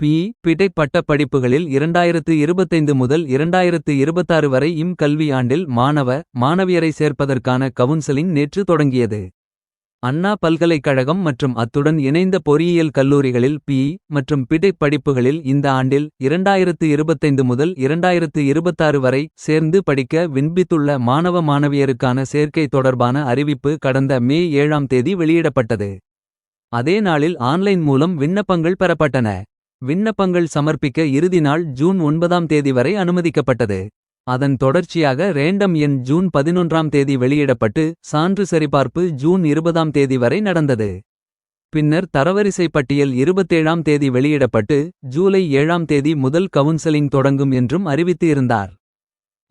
B. பிடை பட்ட படிப்புகளில் இரண்டாயிரத்து இருபத்தைந்து முதல் இரண்டாயிரத்து இருபத்தாறு வரை இம் கல்வி ஆண்டில் மாணவ மாணவியரை சேர்ப்பதற்கான கவுன்சலிங் நேற்று தொடங்கியது. அண்ணா பல்கலைக்கழகம் மற்றும் அத்துடன் இணைந்த பொறியியல் கல்லூரிகளில் பி. மற்றும் பிடை படிப்புகளில் இந்த ஆண்டில் இரண்டாயிரத்து இருபத்தைந்து முதல் இரண்டாயிரத்து இருபத்தாறு வரை சேர்ந்து படிக்க விண்பித்துள்ள மாணவ மாணவியருக்கான சேர்க்கை தொடர்பான அறிவிப்பு கடந்த மே ஏழாம் தேதி வெளியிடப்பட்டது. அதே நாளில் ஆன்லைன் மூலம் விண்ணப்பங்கள் பெறப்பட்டன. விண்ணப்பங்கள் சமர்ப்பிக்க இறுதி நாள் ஜூன் ஒன்பதாம் தேதி வரை அனுமதிக்கப்பட்டது. அதன் தொடர்ச்சியாக ரேண்டம் எண் ஜூன் பதினொன்றாம் தேதி வெளியிடப்பட்டு சான்று சரிபார்ப்பு ஜூன் இருபதாம் தேதி வரை நடந்தது. பின்னர் தரவரிசை பட்டியல் இருபத்தேழாம் தேதி வெளியிடப்பட்டு ஜூலை ஏழாம் தேதி முதல் கவுன்சலிங் தொடங்கும் என்றும் அறிவித்து இருந்தார்.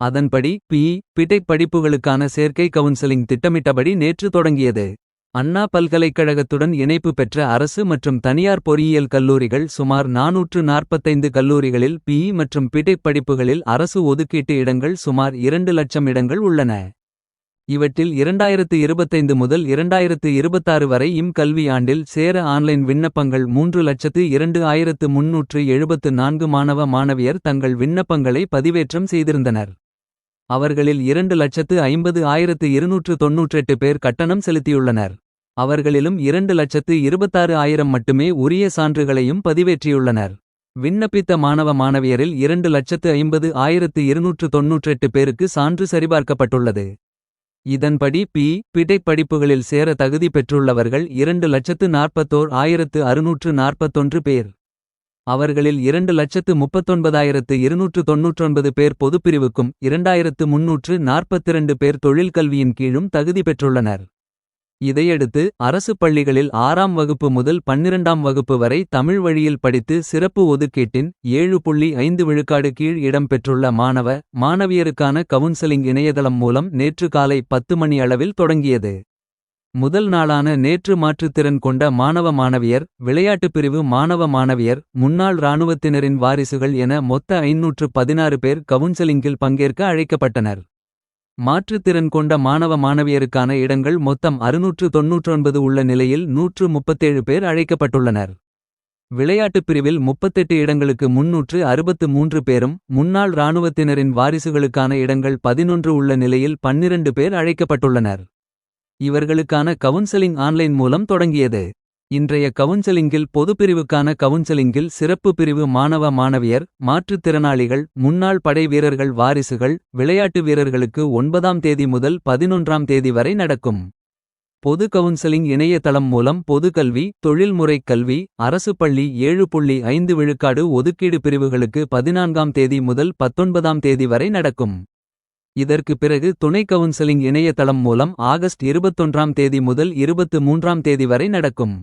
அதன்படி பி பிடெக் படிப்புகளுக்கான சேர்க்கை கவுன்சலிங் திட்டமிட்டபடி நேற்று தொடங்கியது. அண்ணா பல்கலைக்கழகத்துடன் இணைப்பு பெற்ற அரசு மற்றும் தனியார் பொறியியல் கல்லூரிகள் சுமார் நாநூற்று நாற்பத்தைந்து கல்லூரிகளில் பிஇ மற்றும் பிடெக் படிப்புகளில் அரசு ஒதுக்கீட்டு இடங்கள் சுமார் இரண்டு லட்சம் இடங்கள் உள்ளன. இவற்றில் இரண்டாயிரத்து இருபத்தைந்து முதல் இரண்டாயிரத்து இருபத்தாறு வரை இம் கல்வி ஆண்டில் சேர ஆன்லைன் விண்ணப்பங்கள் மூன்று லட்சத்து இரண்டு ஆயிரத்து முன்னூற்று எழுபத்து நான்கு மாணவ மாணவியர் தங்கள் விண்ணப்பங்களை பதிவேற்றம் செய்திருந்தனர். அவர்களில் இரண்டு லட்சத்து ஐம்பது ஆயிரத்து இருநூற்று தொன்னூற்றெட்டு பேர் கட்டணம் செலுத்தியுள்ளனர். அவர்களிலும் இரண்டு லட்சத்து இருபத்தாறு ஆயிரம் மட்டுமே உரிய சான்றுகளையும் பதிவேற்றியுள்ளனர். விண்ணப்பித்த மாணவ மாணவியரில் இரண்டு லட்சத்து ஐம்பது ஆயிரத்து இருநூற்று தொன்னூற்றெட்டு பேருக்கு சான்று சரிபார்க்கப்பட்டுள்ளது. இதன்படி பி பிடைப் படிப்புகளில் சேர தகுதி பெற்றுள்ளவர்கள் இரண்டு லட்சத்து நாற்பத்தோர் ஆயிரத்து அறுநூற்று நாற்பத்தொன்று பேர். அவர்களில் இரண்டு லட்சத்து முப்பத்தொன்பதாயிரத்து இருநூற்று தொன்னூற்றொன்பது பேர் பொதுப்பிரிவுக்கும் இரண்டாயிரத்து முன்னூற்று நாற்பத்திரண்டு பேர் தொழில்கல்வியின் கீழும் தகுதி பெற்றுள்ளனர். இதையடுத்து அரசு பள்ளிகளில் ஆறாம் வகுப்பு முதல் பன்னிரண்டாம் வகுப்பு வரை தமிழ் வழியில் படித்து சிறப்பு ஒதுக்கீட்டின் ஏழு புள்ளி ஐந்து விழுக்காடு கீழ் இடம்பெற்றுள்ள மாணவ மாணவியருக்கான கவுன்சலிங் இணையதளம் மூலம் நேற்று காலை பத்து மணி அளவில் தொடங்கியது. முதல் நாளான நேற்று மாற்றுத்திறன் கொண்ட மாணவ மாணவியர் விளையாட்டுப் பிரிவு மாணவ மாணவியர் முன்னாள் இராணுவத்தினரின் வாரிசுகள் என மொத்த ஐநூற்று பதினாறு பேர் கவுன்சலிங்கில் பங்கேற்க அழைக்கப்பட்டனர். மாற்றுத்திறன் கொண்ட மாணவ மாணவியருக்கான இடங்கள் மொத்தம் அறுநூற்று தொன்னூற்றொன்பது உள்ள நிலையில் நூற்று முப்பத்தேழு பேர் அழைக்கப்பட்டுள்ளனர். விளையாட்டுப் பிரிவில் முப்பத்தெட்டு இடங்களுக்கு முன்னூற்று அறுபத்து மூன்று பேரும் முன்னாள் இராணுவத்தினரின் வாரிசுகளுக்கான இடங்கள் பதினொன்று உள்ள நிலையில் பன்னிரண்டு பேர் அழைக்கப்பட்டுள்ளனர். இவர்களுக்கான கவுன்சலிங் ஆன்லைன் மூலம் தொடங்கியது. இன்றைய கவுன்சலிங்கில் பொதுப்பிரிவுக்கான கவுன்சலிங்கில் சிறப்பு பிரிவு மாணவ மாணவியர் மாற்றுத்திறனாளிகள் முன்னாள் படை வீரர்கள் வாரிசுகள் விளையாட்டு வீரர்களுக்கு ஒன்பதாம் தேதி முதல் பதினொன்றாம் தேதி வரை நடக்கும். பொது கவுன்சலிங் இணையதளம் மூலம் பொதுக்கல்வி தொழில்முறைக் கல்வி அரசு பள்ளி ஏழு புள்ளி ஐந்து விழுக்காடு ஒதுக்கீடு பிரிவுகளுக்கு பதினான்காம் தேதி முதல் பத்தொன்பதாம் தேதி வரை நடக்கும். இதற்கு பிறகு துணை கவுன்சிலிங் இணையதளம் மூலம் ஆகஸ்ட் இருபத்தொன்றாம் தேதி முதல் இருபத்து மூன்றாம் தேதி வரை நடக்கும்.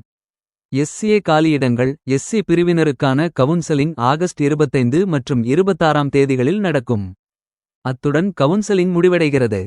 எஸ்சிஏ காலியிடங்கள் எஸ்சி பிரிவினருக்கான கவுன்சலிங் ஆகஸ்ட் இருபத்தைந்து மற்றும் இருபத்தாறாம் தேதிகளில் நடக்கும். அத்துடன் கவுன்சிலிங் முடிவடைகிறது.